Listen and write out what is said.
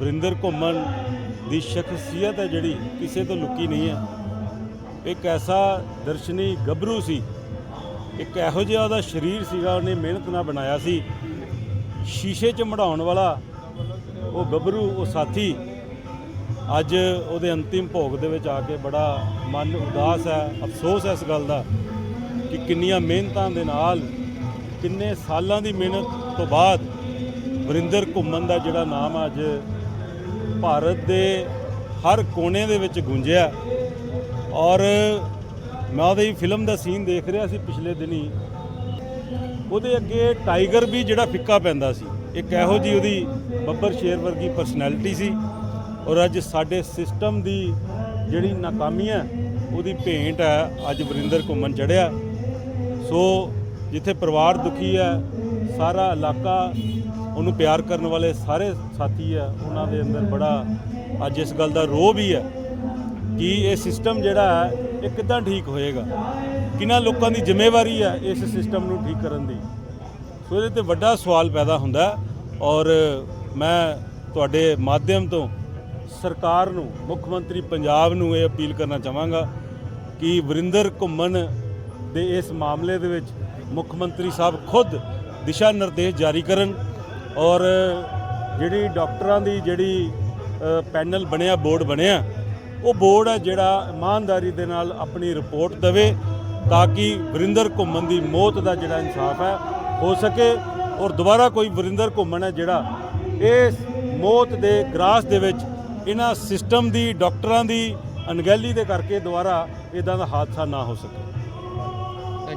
ਵਰਿੰਦਰ ਘੁੰਮਣ ਦੀ ਸ਼ਖਸੀਅਤ ਹੈ ਜਿਹੜੀ ਕਿਸੇ ਤੋਂ ਲੁਕੀ ਨਹੀਂ ਹੈ। ਇੱਕ ਐਸਾ ਦਰਸ਼ਨੀ ਗੱਭਰੂ ਸੀ, ਇੱਕ ਇਹੋ ਜਿਹਾ ਉਹਦਾ ਸਰੀਰ ਸੀਗਾ, ਉਹਨੇ ਮਿਹਨਤ ਨਾਲ ਬਣਾਇਆ ਸੀ। ਸ਼ੀਸ਼ੇ 'ਚ ਮੜਾਉਣ ਵਾਲਾ ਉਹ ਗੱਭਰੂ, ਉਹ ਸਾਥੀ ਅੱਜ ਉਹਦੇ ਅੰਤਿਮ ਭੋਗ ਦੇ ਵਿੱਚ ਆ ਕੇ ਬੜਾ ਮਨ ਉਦਾਸ ਹੈ, ਅਫਸੋਸ ਹੈ ਇਸ ਗੱਲ ਦਾ ਕਿ ਕਿੰਨੀਆਂ ਮਿਹਨਤਾਂ ਦੇ ਨਾਲ, ਕਿੰਨੇ ਸਾਲਾਂ ਦੀ ਮਿਹਨਤ ਤੋਂ ਬਾਅਦ ਵਰਿੰਦਰ ਘੁੰਮਣ ਦਾ ਜਿਹੜਾ ਨਾਮ ਅੱਜ ਭਾਰਤ ਦੇ ਹਰ ਕੋਨੇ ਦੇ ਵਿੱਚ ਗੂੰਜਿਆ। ਔਰ ਮੈਂ ਉਹਦੀ ਫਿਲਮ ਦਾ ਸੀਨ ਦੇਖ ਰਿਹਾ ਸੀ ਪਿਛਲੇ ਦਿਨੀ। ਉਹਦੇ ਅੱਗੇ ਟਾਈਗਰ ਵੀ ਜਿਹੜਾ ਫਿੱਕਾ ਪੈਂਦਾ ਸੀ। ਇੱਕ ਇਹੋ ਜੀ ਉਹਦੀ ਬੱਬਰ ਸ਼ੇਰ ਵਰਗੀ ਪਰਸਨੈਲਿਟੀ ਸੀ। ਔਰ ਅੱਜ ਸਾਡੇ ਸਿਸਟਮ ਦੀ ਜਿਹੜੀ ਨਾਕਾਮੀ ਹੈ, ਉਹਦੀ ਭੇਂਟ ਹੈ, ਅੱਜ ਵਰਿੰਦਰ ਘੁੰਮਣ ਚੜਿਆ। ਸੋ ਜਿੱਥੇ ਪਰਿਵਾਰ ਦੁਖੀ ਹੈ, ਸਾਰਾ ਇਲਾਕਾ ਉਹਨੂੰ ਪਿਆਰ ਕਰਨ ਵਾਲੇ ਸਾਰੇ ਸਾਥੀ ਆ ਉਹਨਾਂ ਦੇ ਅੰਦਰ ਬੜਾ ਅੱਜ ਇਸ ਗੱਲ ਦਾ ਰੋਹ ਵੀ ਹੈ ਕਿ ਇਹ ਸਿਸਟਮ ਜਿਹੜਾ ਹੈ, ਇਹ ਕਿੱਦਾਂ ਠੀਕ ਹੋਏਗਾ? ਕਿਹਨਾਂ ਲੋਕਾਂ ਦੀ ਜ਼ਿੰਮੇਵਾਰੀ ਹੈ ਇਸ ਸਿਸਟਮ ਨੂੰ ਠੀਕ ਕਰਨ ਦੀ? ਸੋ ਇਹਦੇ ਤੇ ਵੱਡਾ ਸਵਾਲ ਪੈਦਾ ਹੁੰਦਾ ਔਰ ਮੈਂ ਤੁਹਾਡੇ ਮਾਧਿਅਮ ਤੋਂ ਸਰਕਾਰ ਨੂੰ, ਮੁੱਖ ਮੰਤਰੀ ਪੰਜਾਬ ਨੂੰ ਇਹ ਅਪੀਲ ਕਰਨਾ ਚਾਹਾਂਗਾ ਕਿ ਵਰਿੰਦਰ ਘੁੰਮਣ ਦੇ ਇਸ ਮਾਮਲੇ ਦੇ ਵਿੱਚ ਮੁੱਖ ਮੰਤਰੀ ਸਾਹਿਬ ਖੁਦ ਦਿਸ਼ਾ ਨਿਰਦੇਸ਼ ਜਾਰੀ ਕਰਨ। ਔਰ ਜਿਹੜੀ ਡਾਕਟਰਾਂ ਦੀ ਜਿਹੜੀ ਪੈਨਲ ਬਣਿਆ, ਬੋਰਡ ਬਣਿਆ, ਉਹ ਬੋਰਡ ਹੈ ਜਿਹੜਾ ਇਮਾਨਦਾਰੀ ਦੇ ਨਾਲ ਆਪਣੀ ਰਿਪੋਰਟ ਦੇਵੇ ਤਾਂ ਕਿ ਵਰਿੰਦਰ ਘੁੰਮਣ ਦੀ ਮੌਤ ਦਾ ਜਿਹੜਾ ਇਨਸਾਫ ਹੈ ਹੋ ਸਕੇ ਔਰ ਦੁਬਾਰਾ ਕੋਈ ਵਰਿੰਦਰ ਘੁੰਮਣ ਹੈ ਜਿਹੜਾ ਇਸ ਮੌਤ ਦੇ ਗ੍ਰਾਸ ਦੇ ਵਿੱਚ ਇਹਨਾਂ ਸਿਸਟਮ ਦੀ, ਡਾਕਟਰਾਂ ਦੀ ਅਣਗਹਿਲੀ ਦੇ ਕਰਕੇ ਦੁਬਾਰਾ ਇਦਾਂ ਦਾ ਹਾਦਸਾ ਨਾ ਹੋ ਸਕੇ।